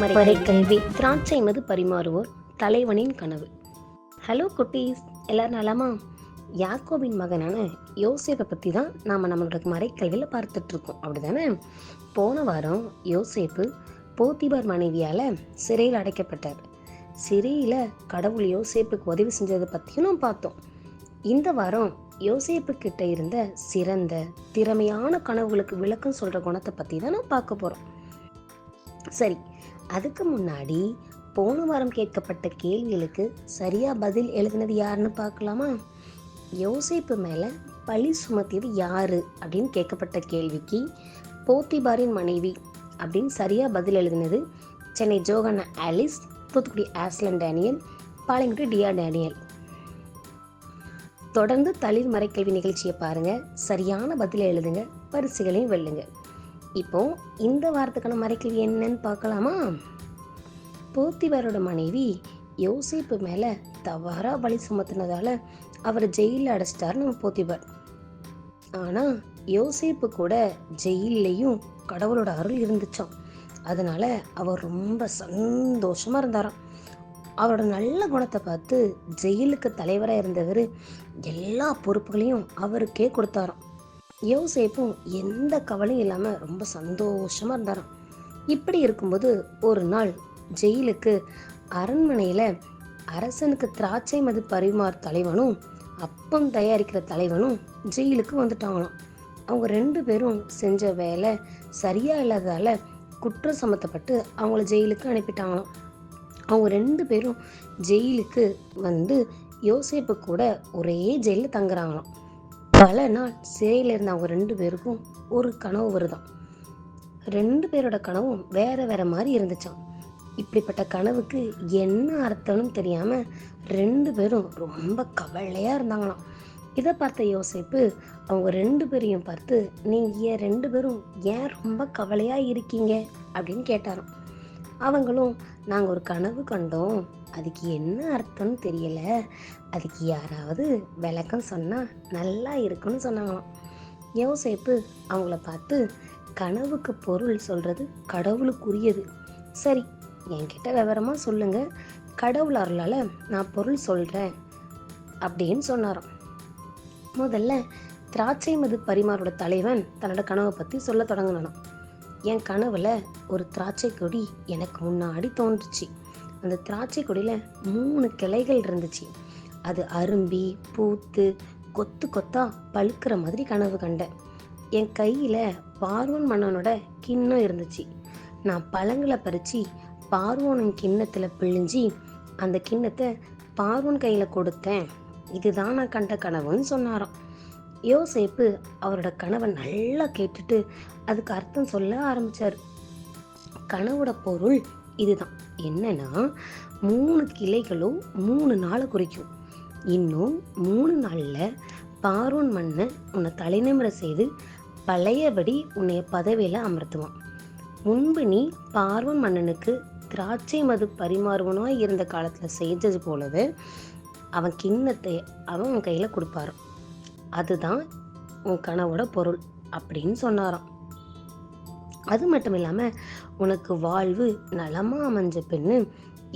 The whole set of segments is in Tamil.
மறைக்கல்வி திராட்சை மது பரிமாறுவோர் தலைவனின் கனவு. ஹலோ குட்டீஸ் எல்லாரும் நலமா? யாக்கோபின் மகனான யோசேப்பை பற்றி தான் நாம் நம்மளோட மறைக்கல்வியில் பார்த்துட்ருக்கோம். அப்படி தானே போன வாரம் யோசேப்பு போத்திபார் மனைவியால் சிறையில் அடைக்கப்பட்டார். சிறையில் கடவுள் யோசேப்புக்கு உதவி செஞ்சதை பற்றியும் நாம் பார்த்தோம். இந்த வாரம் யோசேப்பு கிட்ட இருந்த சிறந்த திறமையான கனவுகளுக்கு விளக்கம் சொல்கிற குணத்தை பற்றி தான் நான் பார்க்க போகிறோம் சரி அதுக்கு முன்னாடி போன வாரம் கேட்கப்பட்ட கேள்விகளுக்கு சரியா பதில் எழுதினது யாருன்னு பார்க்கலாமா? யோசிப்பு மேலே பழி சுமத்தியது யாரு? அப்படின்னு கேட்கப்பட்ட கேள்விக்கு போத்திபாரின் மனைவி அப்படின்னு சரியா பதில் எழுதினது Chennai Johanna Alice Thoothukudi Aslan Daniel Palayankudi Tia Daniel. தொடர்ந்து தளிர் மறைக்கல்வி நிகழ்ச்சியை பாருங்க. சரியான பதில் எழுதுங்க. பரிசுகளையும் வெல்லுங்க. இப்போ இந்த வாரத்துக்கான மறைக்கல்வி என்னன்னு பார்க்கலாமா? போத்திவரோட மனைவி யோசிப்பு மேல தவறா பலி சுமத்தினதால அவர் ஜெயிலில் அடைச்சிட்டார் நம்ம போத்திபார். ஆனா யோசிப்பு கூட ஜெயிலையும் கடவுளோட அருள் இருந்துச்சாம். அதனால அவர் ரொம்ப சந்தோஷமா இருந்தாராம். அவரோட நல்ல குணத்தை பார்த்து ஜெயிலுக்கு தலைவராக இருந்தவர் எல்லா பொறுப்புகளையும் அவருக்கே கொடுத்தாராம். யோசேப்பும் எந்த கவலையும் இல்லாமல் ரொம்ப சந்தோஷமாக இருந்தாராம். இப்படி இருக்கும்போது ஒரு நாள் ஜெயிலுக்கு அரண்மனையில் அரசனுக்கு திராட்சை மது பரிமாறு தலைவனும் அப்பம் தயாரிக்கிற தலைவனும் ஜெயிலுக்கு வந்துட்டாங்களாம். அவங்க ரெண்டு பேரும் செஞ்ச வேலை சரியா இல்லாததால குற்றம் சம்மத்தப்பட்டு அவங்கள ஜெயிலுக்கு அனுப்பிட்டாங்களாம். அவங்க ரெண்டு பேரும் ஜெயிலுக்கு வந்து யோசேப்பு கூட ஒரே ஜெயிலில் தங்குறாங்களாம். பல நாள் சிறையில் இருந்த அவங்க ரெண்டு பேருக்கும் ஒரு கனவு வருதான். ரெண்டு பேரோட கனவும் வேற வேற மாதிரி இருந்துச்சாம். இப்படிப்பட்ட கனவுக்கு என்ன அர்த்தம்னு தெரியாம ரெண்டு பேரும் ரொம்ப கவலையாக இருந்தாங்களாம். இதை பார்த்த யோசிப்பு அவங்க ரெண்டு பேரையும் பார்த்து நீங்கள் ரெண்டு பேரும் ஏன் ரொம்ப கவலையாக இருக்கீங்க? அப்படின்னு கேட்டாராம். அவங்களும் நாங்கள் ஒரு கனவு கண்டோம். அதுக்கு என்ன அர்த்தம்னு தெரியல. அதுக்கு யாராவது விளக்கம் சொன்னால் நல்லா இருக்குன்னு சொன்னாங்களாம். யோசேப்பு அவங்கள பார்த்து கனவுக்கு பொருள் சொல்கிறது கடவுளுக்குரியது. சரி என்கிட்ட விவரமாக சொல்லுங்க. கடவுள் அருளால் நான் பொருள் சொல்கிறேன் அப்படின்னு சொன்னாராம். முதல்ல திராட்சை மது பரிமாரோட தலைவன் தன்னோட கனவை பற்றி சொல்ல தொடங்கினானாம். என் கனவுல ஒரு திராட்சை கொடி எனக்கு முன்னாடி தோன்றுச்சு. அந்த திராட்சை கொடியில் மூணு கிளைகள் இருந்துச்சு. அது அரும்பி பூத்து கொத்து கொத்தா பழுக்கிற மாதிரி கனவு கண்டேன். என் கையில் பார்வன் மன்னனோட கிண்ணம் இருந்துச்சு. நான் பழங்களை பறித்து பார்வோனின் கிண்ணத்தில் பிழிஞ்சி அந்த கிண்ணத்தை பார்வன் கையில் கொடுத்தேன். இதுதான் நான் கண்ட கனவுன்னு சொன்னாராம். யோசேப்பு அவரோட கனவை நல்லா கேட்டுட்டு அதுக்கு அர்த்தம் சொல்ல ஆரம்பித்தார் கனவோட பொருள் இதுதான். என்னன்னா மூணு கிளைகளும் மூணு நாளை குறிக்கும். இன்னும் மூணு நாளில் பார்வோன் மன்னன் உன்னை தலைநிமிர செய்து பழையபடி உன்னைய பதவியில் அமர்த்துவான். முன்பு நீ பார்வன் மன்னனுக்கு திராட்சை மது பரிமாறுவனாக இருந்த காலத்தில் செஞ்சது போலவே அவன் கிண்ணத்தை அவன் உன் கையில் கொடுப்பாரான் அதுதான் உன் கனவோட பொருள் அப்படின்னு சொன்னாராம். அது மட்டும் இல்லாமல் உனக்கு வாழ்வு நலமாக அமைஞ்ச பெண்ணு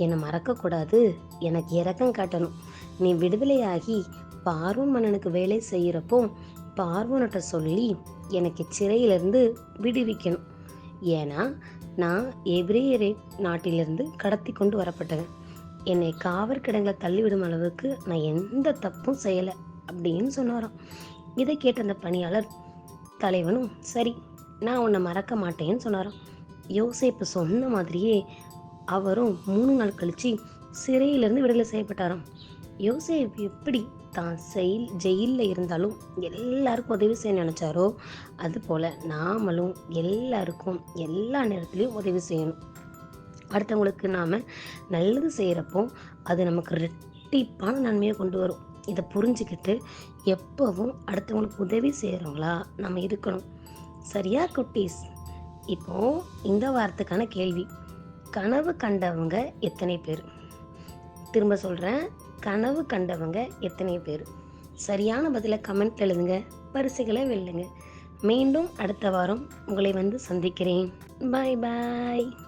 என்னை மறக்கக்கூடாது. எனக்கு இறக்கம் காட்டணும். நீ விடுதலையாகி பார்வன் மன்னனுக்கு வேலை செய்கிறப்போ பார்வன்கிட்ட சொல்லி எனக்கு சிறையிலிருந்து விடுவிக்கணும். ஏன்னா நான் எபிரேயரே நாட்டிலிருந்து கடத்தி கொண்டு வரப்பட்டேன் என்னை காவற்கிடங்களை தள்ளிவிடும் அளவுக்கு நான் எந்த தப்பும் செய்யலை அப்படின்னு சொன்னாராம். இதை கேட்ட அந்த பணியாளர் தலைவனும் சரி நான் உன்னை மறக்க மாட்டேன்னு சொன்னாராம். யோசேப்பு சொன்ன மாதிரியே அவரும் மூணு நாள் கழிச்சு சிறையிலிருந்து விடுதலை செய்யப்பட்டாராம். யோசேப் எப்படி தான் செயல் ஜெயிலில் இருந்தாலும் எல்லாருக்கும் உதவி செய்ய நினச்சாரோ அது போல் நாமளும் எல்லாருக்கும் எல்லா நேரத்துலையும் உதவி செய்யணும். அடுத்தவங்களுக்கு நாம் நல்லது செய்கிறப்போ அது நமக்கு ரெட்டிப்பான நன்மையை கொண்டு வரும். இதை புரிஞ்சுக்கிட்டு எப்போவும் அடுத்தவங்களுக்கு உதவி செய்கிறவங்களா நம்ம இருக்கணும். சரியா குட்டீஸ்? இப்போ இந்த வாரத்துக்கான கேள்வி. கனவு கண்டவங்க எத்தனை பேர்? திரும்ப சொல்கிறேன் கனவு கண்டவங்க எத்தனை பேர்? சரியான பதிலை கமெண்ட் எழுதுங்க பரிசுகளை வெல்லுங்க. மீண்டும் அடுத்த வாரம் உங்களை வந்து சந்திக்கிறேன். பாய் பாய்